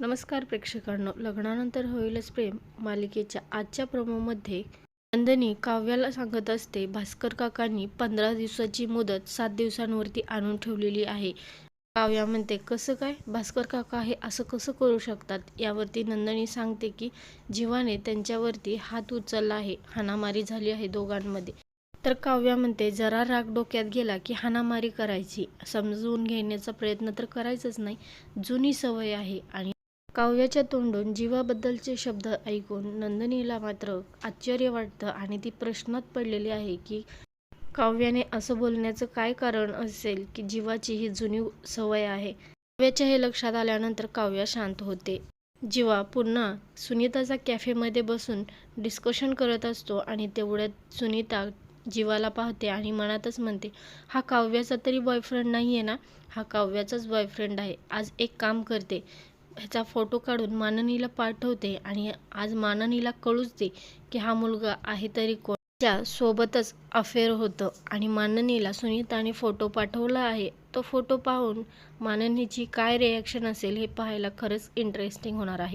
नमस्कार प्रेक्षकांनो. लग्नानंतर होईलच प्रेम मालिकेच्या आजच्या प्रोमोमध्ये नंदिनी काव्याला सांगत असते भास्कर काकांनी पंधरा दिवसाची मुदत सात दिवसांवरती आणून ठेवलेली आहे. काव्या म्हणते कसं काय? भास्कर काका हे असं कसं करू शकतात? यावरती नंदनी सांगते की जीवाने त्यांच्यावरती हात उचलला आहे. हाणामारी झाली आहे दोघांमध्ये. तर काव्या म्हणते जरा राग डोक्यात गेला की हाणामारी करायची. समजून घेण्याचा प्रयत्न तर करायचाच नाही. जुनी सवय आहे आणि काव्याच्या तोंडून जीवाबद्दलचे शब्द ऐकून नंदिनीला मात्र आश्चर्य वाटतं आणि ती प्रश्नात पडलेली आहे की काव्याने असं बोलण्याचं काय कारण असेल की जीवाची ही जुनी सवय आहे? काव्याच्या हे लक्षात आल्यानंतर काव्या शांत होते. जीवा पुन्हा सुनीताचा कॅफेमध्ये बसून डिस्कशन करत असतो आणि तेवढ्यात सुनीता जीवाला पाहते आणि मनातच म्हणते हा काव्याचा तरी बॉयफ्रेंड नाही आहे ना? हा काव्याचाच बॉयफ्रेंड आहे. आज एक काम करते. ह्याचा फोटो काढून माननीला पाठवते आणि आज माननीला कळूच दे की हा मुलगा आहे तरी कोण. सोबतच अफेअर होतं आणि माननीला सुनीताने फोटो पाठवला आहे. तो फोटो पाहून माननीची काय रिॲक्शन असेल हे पाहायला खरंच इंटरेस्टिंग होणार आहे.